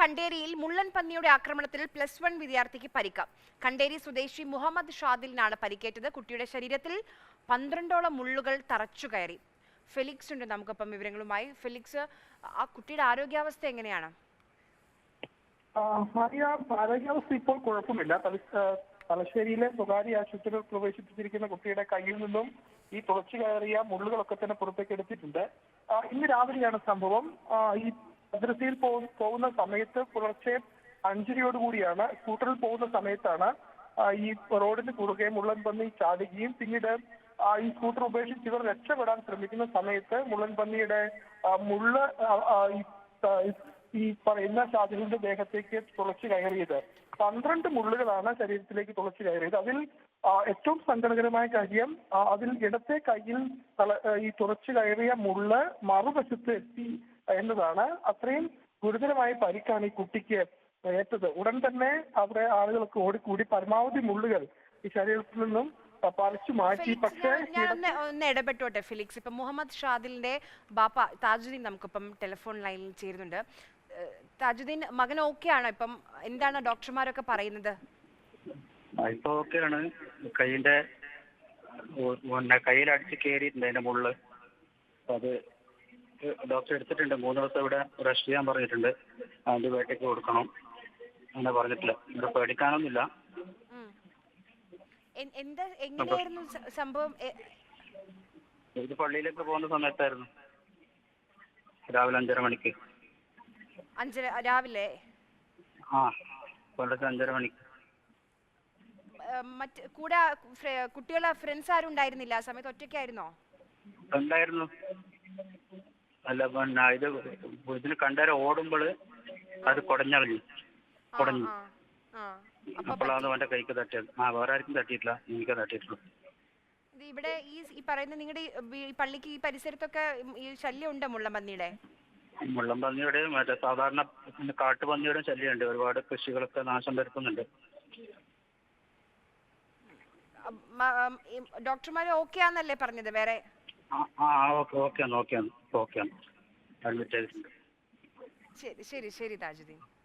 കണ്ടേരിയിൽ മുള്ളൻ പന്നിയുടെ ആക്രമണത്തിൽ plus one വിദ്യാർത്ഥിക്ക് പരിക്ക്. കണ്ടേരി സ്വദേശി മുഹമ്മദ് ഷാദിലിനാണ് പരിക്കേറ്റത്. കുട്ടിയുടെ ശരീരത്തിൽ പന്ത്രണ്ടോളം മുള്ളുകൾ തറച്ചു കയറി. ഫെലിക്സ് ഉണ്ട് നമുക്കൊപ്പം വിവരങ്ങളുമായി. ഫെലിക്സ് ആ കുട്ടിയുടെ ആരോഗ്യാവസ്ഥ എങ്ങനെയാണ്? ആരോഗ്യാവസ്ഥ ഇപ്പോൾ കുഴപ്പമില്ല. തലശ്ശേരിയിലെ സ്വകാര്യ ആശുപത്രിയിൽ പ്രവേശിപ്പിച്ചിരിക്കുന്ന കുട്ടിയുടെ കയ്യിൽ നിന്നും ഈ തുളച്ചു കയറിയ മുള്ളുകളൊക്കെ തന്നെ പുറത്തേക്ക് എടുത്തിട്ടുണ്ട്. ഇന്ന് രാവിലെയാണ് സംഭവം. ഈ മദ്രസയിൽ പോകുന്ന സമയത്ത് പുലർച്ചെ അഞ്ചരയോടുകൂടിയാണ് സ്കൂട്ടറിൽ പോകുന്ന സമയത്താണ് ഈ റോഡിന് കുറുകെ മുള്ളൻ പന്നി ചാടുകയും പിന്നീട് ഈ സ്കൂട്ടർ ഉപേക്ഷിച്ച് ഇവർ രക്ഷപ്പെടാൻ ശ്രമിക്കുന്ന സമയത്ത് മുള്ളൻ പന്നിയുടെ ആ, മുള്ള് ഈ പറയുന്ന ഷാജഹാന്റെ ദേഹത്തേക്ക് തുളച്ചു കയറിയത്. പന്ത്രണ്ട് മുള്ളുകളാണ് ശരീരത്തിലേക്ക് തുളച്ചു കയറിയത്. അതിൽ ഏറ്റവും സങ്കടകരമായ കാര്യം അതിൽ ഇടത്തെ കയ്യിൽ ഈ തുളച്ചു കയറിയ മുള്ള് മറുവശത്ത് എത്തി എന്നതാണ് അത്രയും ഗുരുതരമായ പരിക്കാണ് ഈ കുട്ടിക്ക് ഏറ്റത്. ഉടൻ തന്നെ അവിടെ ആളുകളൊക്കെ ഓടിക്കൂടി പരമാവധി മുള്ളുകൾ ഈ ശരീരത്തിൽ നിന്നും ആ, പറിച്ചു മാറ്റി. പക്ഷേ ഞാൻ- ഒന്ന് ഇടപെട്ടോട്ടെ ഫിലിക്സ്? ഇപ്പം മുഹമ്മദ് ഷാദിലിന്റെ ബാപ്പ താജുദ്ദീൻ നമുക്കിപ്പം ടെലിഫോൺ ലൈനിൽ ചേരുന്നുണ്ട്. താജുദ്ദീൻ മകൻ ഓക്കെ ആണോ? ഇപ്പം എന്താണ് ഡോക്ടർമാരൊക്കെ പറയുന്നത്? ഇപ്പൊ ഓക്കെയാണ് കൈയിന്റെ ഓ- കയ്യിൽ അടിച്ച് കയറിയിട്ടുണ്ട് അതിന്റെ മുള്ള്. അത് ഡോക്ടർ എടുത്തിട്ടുണ്ട്. മൂന്ന് ദിവസം ഇവിടെ റെസ്റ്റ് ചെയ്യാൻ പറഞ്ഞിട്ടുണ്ട്. ആന്റിബയോട്ടിക് കൊടുക്കണം. അങ്ങനെ പറഞ്ഞിട്ടില്ല. ഇവിടെ പേടിക്കാനൊന്നുമില്ല. എന്താ എങ്ങനെയായിരുന്നു സംഭവം? ഇത് പള്ളിയിലേക്ക് പോകുന്ന സമയത്തായിരുന്നു. രാവിലെ അഞ്ചര മണിക്ക്. അഞ്ചര രാവിലെ? ആ പുലർച്ചെ അഞ്ചര മണിക്ക് മറ്റ് കൂടെ ഫ്ര- കുട്ടികളെ ഫ്രണ്ട്സ് ആരും ഉണ്ടായിരുന്നില്ല? ആ സമയത്ത് ഒറ്റയ്ക്കായിരുന്നോ? ഉണ്ടായിരുന്നു. അല്ല പിന്നെ ഇത് ഇതിന് കണ്ടേരെ ഓടുമ്പോൾ അത് കുടഞ്ഞളഞ്ഞു ആ, കുടഞ്ഞു. ആ, ആ. അപ്പൊ അപ്പോഴാണ് അവന്റെ കൈക്ക് തട്ടിയത്. ആ വേറെ ആർക്കും തട്ടിയിട്ടില്ല. എനിക്ക് തട്ടിയിട്ടുള്ളൂ. ഇത് ഇവിടെ ഈ ഈ പറയുന്ന നിങ്ങളുടെ ഈ പള്ളിക്ക് ഈ പരിസരത്തൊക്കെ ഈ ശല്യം ഉണ്ടോ മുള്ളമ്പന്നിയുടെ മുള്ളം പന്നിയുടെയും മറ്റേ സാധാരണ കാട്ടുപന്നിയുടെയും കാട്ടുപന്നിയുടെ ശല്യമുണ്ട്. ഒരുപാട് കൃഷികളൊക്കെ നാശം വരുത്തുന്നുണ്ട്. ഡോക്ടർമാര് ഓക്കെ ആന്നല്ലേ പറഞ്ഞത്? വേറെ? ശരി ശരി ശരി താജുദ്ദീൻ.